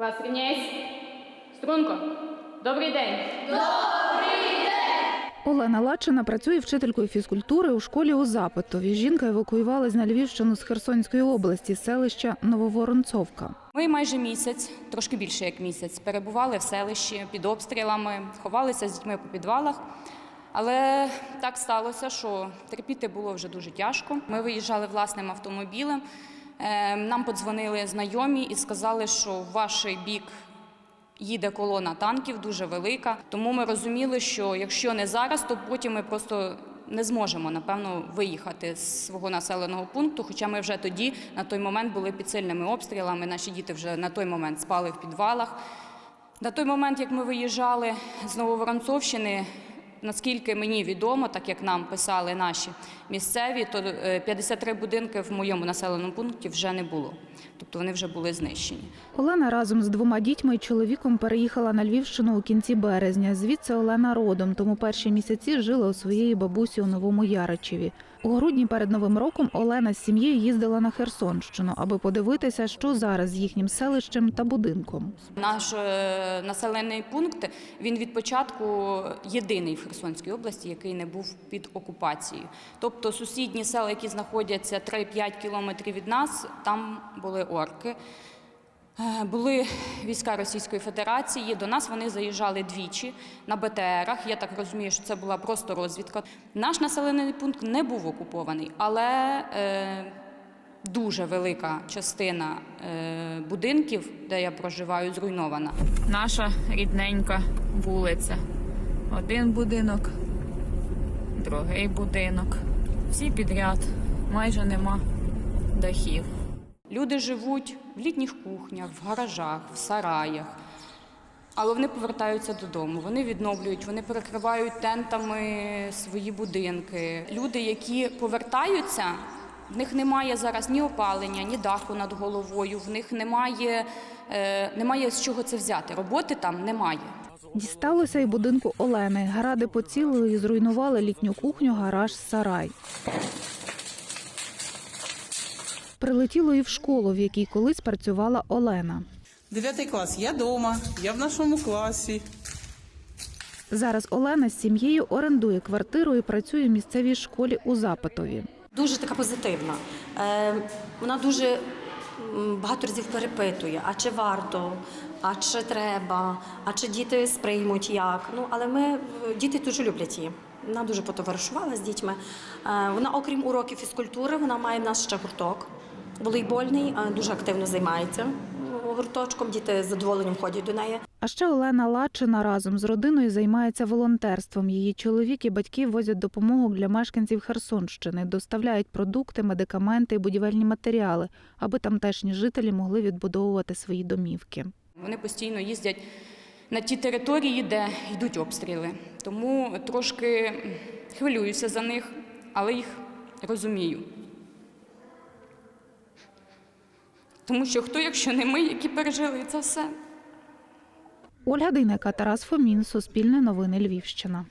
Клас, рівняйсь. Струнко. Добрий день. Олена Лачина працює вчителькою фізкультури у школі у Запитові. Жінка евакуювалась на Львівщину з Херсонської області, селища Нововоронцовка. Ми майже місяць, трошки більше як місяць, перебували в селищі під обстрілами, ховалися з дітьми по підвалах. Але так сталося, що терпіти було вже дуже тяжко. Ми виїжджали власним автомобілем. Е, Нам подзвонили знайомі і сказали, що в ваш бік їде колона танків, дуже велика. Тому ми розуміли, що якщо не зараз, то потім ми просто не зможемо, напевно, виїхати з свого населеного пункту. Хоча ми вже тоді, на той момент, були під сильними обстрілами. Наші діти вже на той момент спали в підвалах. На той момент, як ми виїжджали з Нововоронцовщини, наскільки мені відомо, так як нам писали наші місцеві, то е, 53 будинки в моєму населеному пункті вже не було. Тобто вони вже були знищені. Олена разом з двома дітьми і чоловіком переїхала на Львівщину у кінці березня. Звідси Олена родом, тому перші місяці жила у своєї бабусі у Новому Яричеві. У грудні перед новим роком Олена з сім'єю їздила на Херсонщину, аби подивитися, що зараз з їхнім селищем та будинком. Наш е, населений пункт він від початку єдиний в Херсонській області, який не був під окупацією. Тобто сусідні села, які знаходяться 3-5 кілометрів від нас, там були орки. Е, Були війська Російської Федерації. До нас вони заїжджали двічі на БТРах. Я так розумію, що це була просто розвідка. Наш населений пункт не був окупований, але е, дуже велика частина е, будинків, де я проживаю, зруйнована. наша рідненька вулиця. Один будинок, другий будинок. Всі підряд, майже нема дахів. Люди живуть в літніх кухнях, в гаражах, в сараях. Але вони повертаються додому, вони відновлюють, вони перекривають тентами свої будинки. Люди, які повертаються, в них немає зараз ні опалення, ні даху над головою, в них немає, е, немає з чого це взяти. Роботи там немає. Дісталося й будинку Олени. Гради поцілили і зруйнували літню кухню, гараж, сарай. Прилетіло і в школу, в якій колись працювала Олена. Дев'ятий клас. Я вдома, я в нашому класі. Зараз Олена з сім'єю орендує квартиру і працює в місцевій школі у Запитові. Дуже така позитивна. Е, вона дуже багато разів перепитує, а чи варто, а чи треба, а чи діти сприймуть як. Ну, але ми, е, діти дуже люблять її. Вона дуже потоваришувала з дітьми. Е, вона, окрім уроків фізкультури, вона має в нас ще гурток. Волейбольний, е, дуже активно займається гурточком. Діти з задоволенням ходять до неї. А ще Олена Лачина разом з родиною займається волонтерством. Її чоловік і батьки возять допомогу для мешканців Херсонщини, доставляють продукти, медикаменти і будівельні матеріали, аби тамтешні жителі могли відбудовувати свої домівки. Вони постійно їздять на ті території, де йдуть обстріли. Тому трошки хвилююся за них, але їх розумію. Тому що хто, якщо не ми, які пережили це все? Ольга Дейнека, Тарас Фомін, Суспільне новини Львівщина.